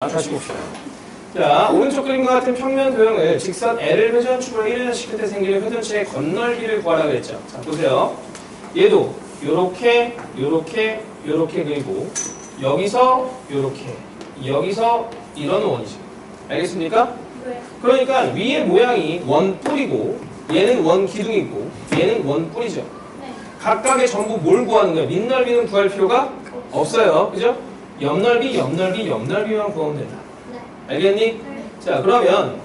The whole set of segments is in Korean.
다시 봅시다. 자, 오른쪽 그림과 같은 평면 도형을 직선 L을 회전 축으로 1회전 시킬 때 생기는 회전체의 건널비를 구하라 그랬죠. 자, 보세요. 얘도 요렇게, 요렇게, 요렇게 그리고 여기서 요렇게, 여기서 이런 원이죠. 알겠습니까? 네. 그러니까 위의 모양이 원 뿔이고 얘는 원 기둥이고 얘는 원 뿔이죠. 네. 각각의 전부 뭘 구하는 거예요? 밑넓이는 구할 필요가 없어요. 그죠? 옆넓이, 옆넓이, 옆넓이만 구하면 된다. 네. 알겠니? 네. 자, 그러면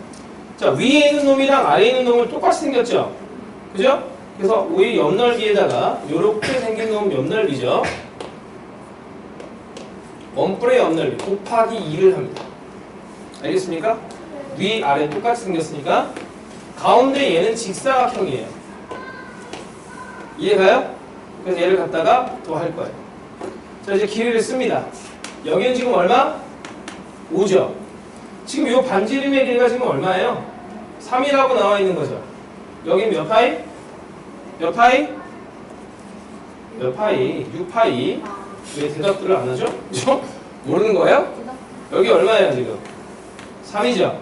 자 위에 있는 놈이랑 아래에 있는 놈을 똑같이 생겼죠? 그죠? 그래서 우리 옆넓이에다가 이렇게 생긴 놈 옆넓이죠? 원뿔의 옆넓이 곱하기 2를 합니다. 알겠습니까? 위, 아래 똑같이 생겼으니까 가운데 얘는 직사각형이에요. 이해가요? 그래서 얘를 갖다가 또 할 거예요. 자, 이제 길이를 씁니다. 여기는 지금 얼마? 5죠. 지금 이 반지름의 길이가 지금 얼마예요? 3이라고 나와 있는 거죠. 여기 몇 파이? 몇 파이? 몇 파이? 6파이. 왜 대답들을 안 하죠? 그죠? 모르는 거예요? 여기 얼마예요 지금? 3이죠.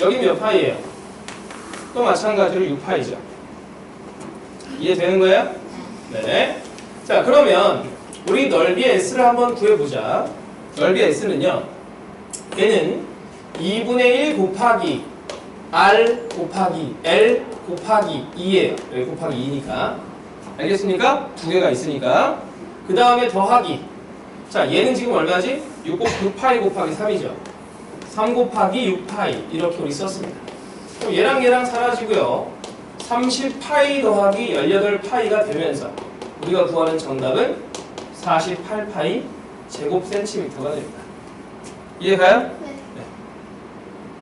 여기 몇 파이예요? 또 마찬가지로 6파이죠. 이해되는 거예요? 네. 자 그러면 우리 넓이 S를 한번 구해보자. 넓이 S는요. 얘는 2분의 1 곱하기 R 곱하기 L 곱하기 2예요. 여기 곱하기 2니까. 알겠습니까? 두 개가 있으니까. 그 다음에 더하기. 자, 얘는 지금 얼마지? 6 곱, 6파이 곱하기 3이죠. 3 곱하기 6파이. 이렇게 우리 썼습니다. 그럼 얘랑 얘랑 사라지고요. 30파이 더하기 18파이가 되면서 우리가 구하는 정답은 48파이 제곱 센티미터가 됩니다. 이해가요?